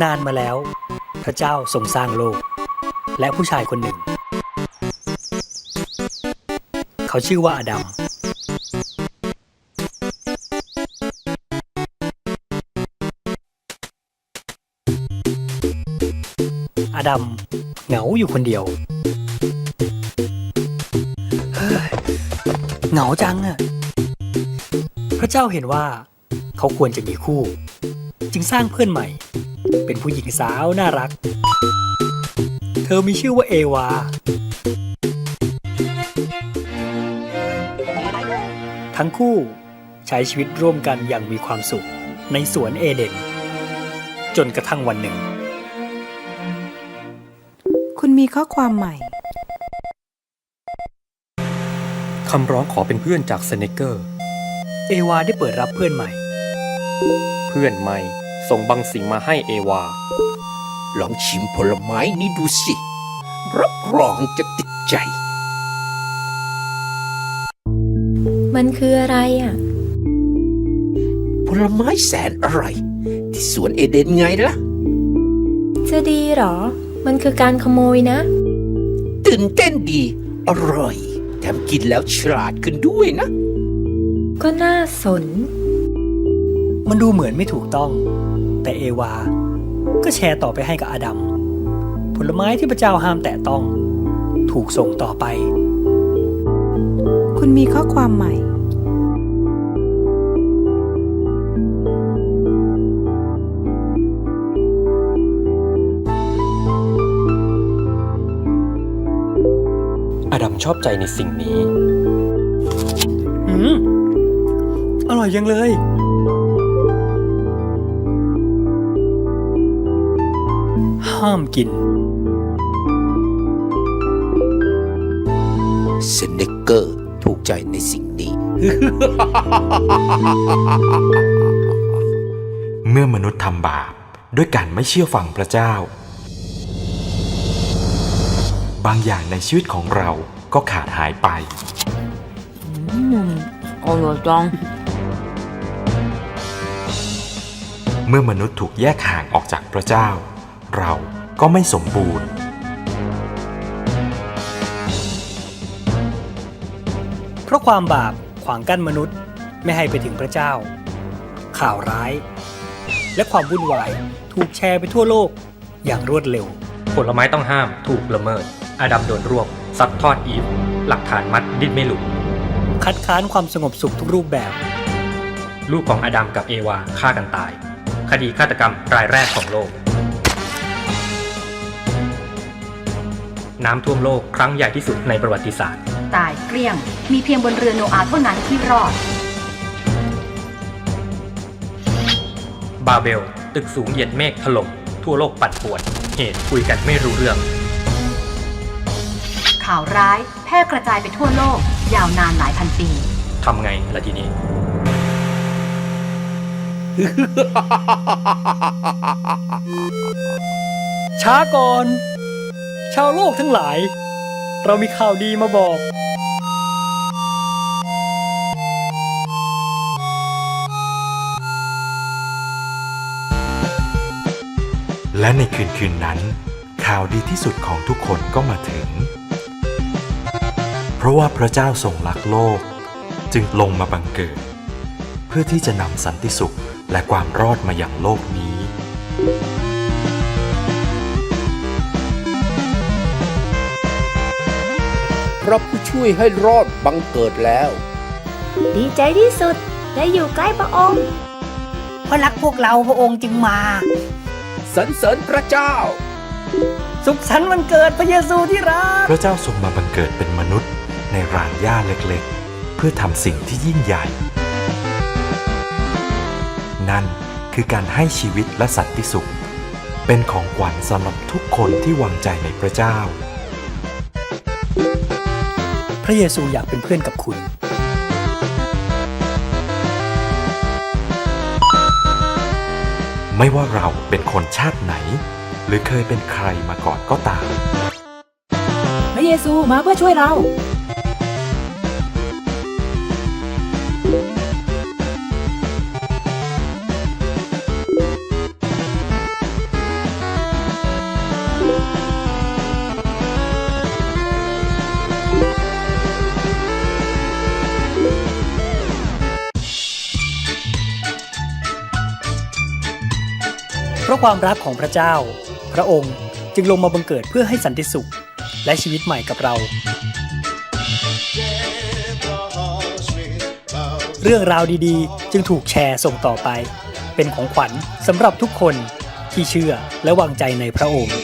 นานมาแล้ว พระเจ้าทรงสร้างโลก และผู้ชายคนหนึ่ง เขาชื่อว่าอาดัม อาดัมเหงาอยู่คนเดียวเฮ้ยเหงาจังอะพระเจ้าเห็นว่า เขาควรจะมีคู่ จึงสร้างเพื่อนใหม่ เป็นผู้หญิงสาวน่ารัก เธอมีชื่อว่าเอวา ทั้งคู่ใช้ชีวิตร่วมกันอย่างมีความสุขในสวนเอเดน จนกระทั่งวันหนึ่ง คุณมีข้อความใหม่ คำร้องขอเป็นเพื่อนจากสเนกเกอร์ เอวาได้เปิดรับเพื่อนใหม่ เพื่อนใหม่ ส่งบางสิ่งมาให้เอวา ลองชิมผลไม้นี้ดูสิ รับรองจะติดใจ มันคืออะไรอะ ผลไม้แสนอร่อยที่สวนเอเดนไงล่ะ จะดีเหรอ มันคือการขโมยนะ ตื่นเต้นดี อร่อย แถมกินแล้วฉลาดขึ้นด้วยนะ ก็น่าสน มันดูเหมือนไม่ถูกต้อง แต่เอวา ก็แชร์ต่อไปให้กับอาดัม ผลไม้ที่พระเจ้าห้ามแตะต้อง ถูกส่งต่อไป คุณมีข้อความใหม่อดัมชอบใจในสิ่งนี้ อืม อร่อยยังเลย ห้ามกิน สเนกเกอร์ถูกใจในสิ่งนี้ เมื่อมนุษย์ทำบาปด้วยการไม่เชื่อฟังพระเจ้า บางอย่างในชีวิตของเราก็ขาดหายไปอร่อยจังเมื่อมนุษย์ถูกแยกห่างออกจากพระเจ้า เราก็ไม่สมบูรณ์ เพราะความบาปขวางกั้นมนุษย์ไม่ให้ไปถึงพระเจ้า ข่าวร้าย และความวุ่นวายถูกแชร์ไปทั่วโลกอย่างรวดเร็ว ผลไม้ต้องห้ามถูกละเมิด อาดัมโดนรวบซัดทอดอีฟ หลักฐานมัดดิ้นไม่หลุด คัดค้านความสงบสุขทุกรูปแบบ ลูกของอาดัมกับเอวาฆ่ากันตาย คดีฆาตกรรมรายแรกของโลก น้ำท่วมโลกครั้งใหญ่ที่สุดในประวัติศาสตร์ ตายเกลี้ยง มีเพียงบนเรือโนอาห์เท่านั้นที่รอด บาเบล ตึกสูงเหยียดเมฆถล่มทั่วโลกปั่นป่วน เหตุคุยกันไม่รู้เรื่อง ข่าวร้าย แพร่กระจายไปทั่วโลก ยาวนานหลายพันปี ทำไงล่ะทีนี้ ช้าก่อน ชาวโลกทั้งหลาย เรามีข่าวดีมาบอก และในคืนคืนนั้น ข่าวดีที่สุดของทุกคนก็มาถึง เพราะว่าพระเจ้าทรงรักโลก จึงลงมาบังเกิด เพื่อที่จะนำสันติสุขและความรอดมาอย่างโลกนี้ ระผู้ช่วยให้รอดบังเกิดแล้ว ดีใจที่สุดได้อยู่ใกล้พระองค์เพราะรักพวกเราพระองค์จึงมาสรรเสริญพระเจ้า สุขสันต์วันเกิดพระเยซูที่รัก พระเจ้าทรงมาบังเกิดเป็นมนุษย์ในรางหญ้าเล็กๆ เพื่อทำสิ่งที่ยิ่งใหญ่ นั่นคือการให้ชีวิตและสันติสุข เป็นของขวัญสำหรับทุกคนที่วางใจในพระเจ้า พระเยซูอยากเป็นเพื่อนกับคุณ ไม่ว่าเราเป็นคนชาติไหน หรือเคยเป็นใครมาก่อนก็ตาม พระเยซูมาเพื่อช่วยเรา พราะความรักของพระเจ้า พระองค์จึงลงมาบังเกิดเพื่อให้สันติสุข และชีวิตใหม่กับเรา เรื่องราวดีๆ จึงถูกแชร์ส่งต่อไป เป็นของขวัญสำหรับทุกคนที่เชื่อและวางใจในพระองค์